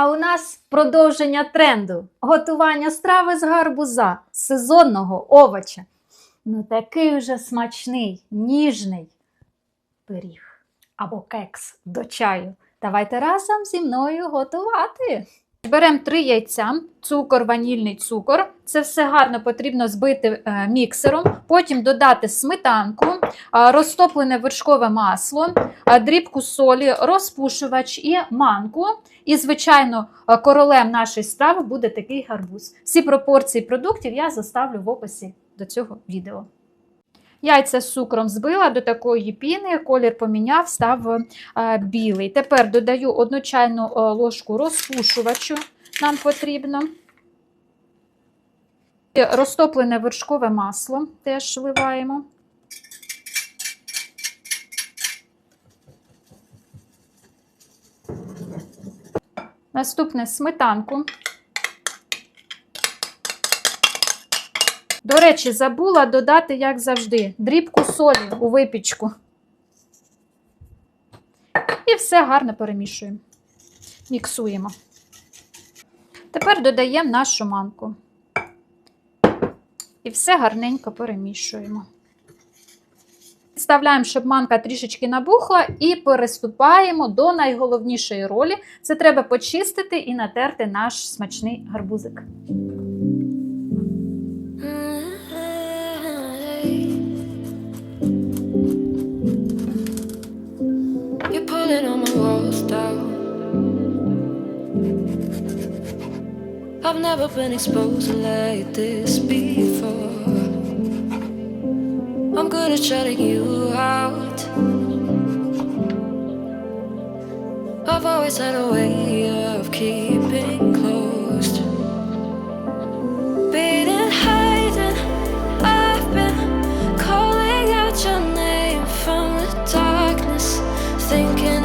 А у нас продовження тренду готування страви з гарбуза, сезонного овоча. Ну такий вже смачний, ніжний пиріг або кекс до чаю. Давайте разом зі мною готувати. Беремо три яйця, цукор, ванільний цукор. Це все гарно потрібно збити е, міксером. Потім додати сметанку, е, розтоплене вершкове масло, е, дрібку солі, розпушувач і манку. І, звичайно, королем нашої страви буде такий гарбуз. Всі пропорції продуктів я заставлю в описі до цього відео. Яйця з цукром збила до такої піни, колір поміняв, став е, білий. Тепер додаю одну чайну е, ложку розпушувачу, нам потрібно. Розтоплене вершкове масло теж вливаємо. Наступне сметанку. До речі, забула додати, як завжди, дрібку солі у випічку. І все гарно перемішуємо. Міксуємо. Тепер додаємо нашу манку. І все гарненько перемішуємо. Вставляємо, щоб манка трішечки набухла, і переступаємо до найголовнішої ролі. Це треба почистити і натерти наш смачний гарбузик. I've never been exposed like this before. I'm good at shutting you out. I've always had a way of keeping closed. Being hiding, I've been calling out your name from the darkness, thinking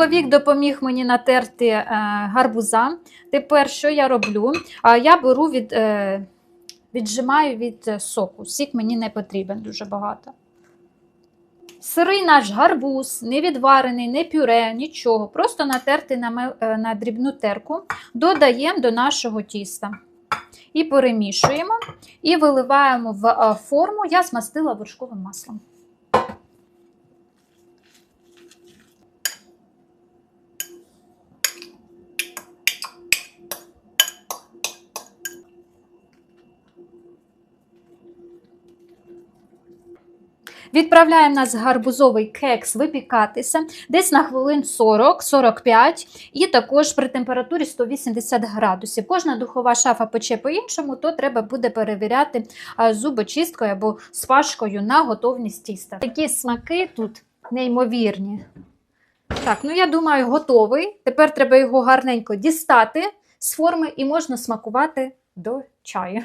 Чоловік допоміг мені натерти е, гарбуза. Тепер що я роблю? А я беру від, е, віджимаю від е, соку. Сік мені не потрібен дуже багато. Сирий наш гарбуз, не відварений, не пюре, нічого. Просто натертий на, на дрібну терку. Додаємо до нашого тіста. І перемішуємо. І виливаємо в форму. Я змастила вершковим маслом. Відправляємо нас гарбузовий кекс випікатися десь на хвилин 40-45 і також при температурі 180 градусів. Кожна духова шафа пече по-іншому, то треба буде перевіряти зубочисткою або спашкою на готовність тіста. Такі смаки тут неймовірні. Так, ну я думаю, готовий. Тепер треба його гарненько дістати з форми і можна смакувати до чаю.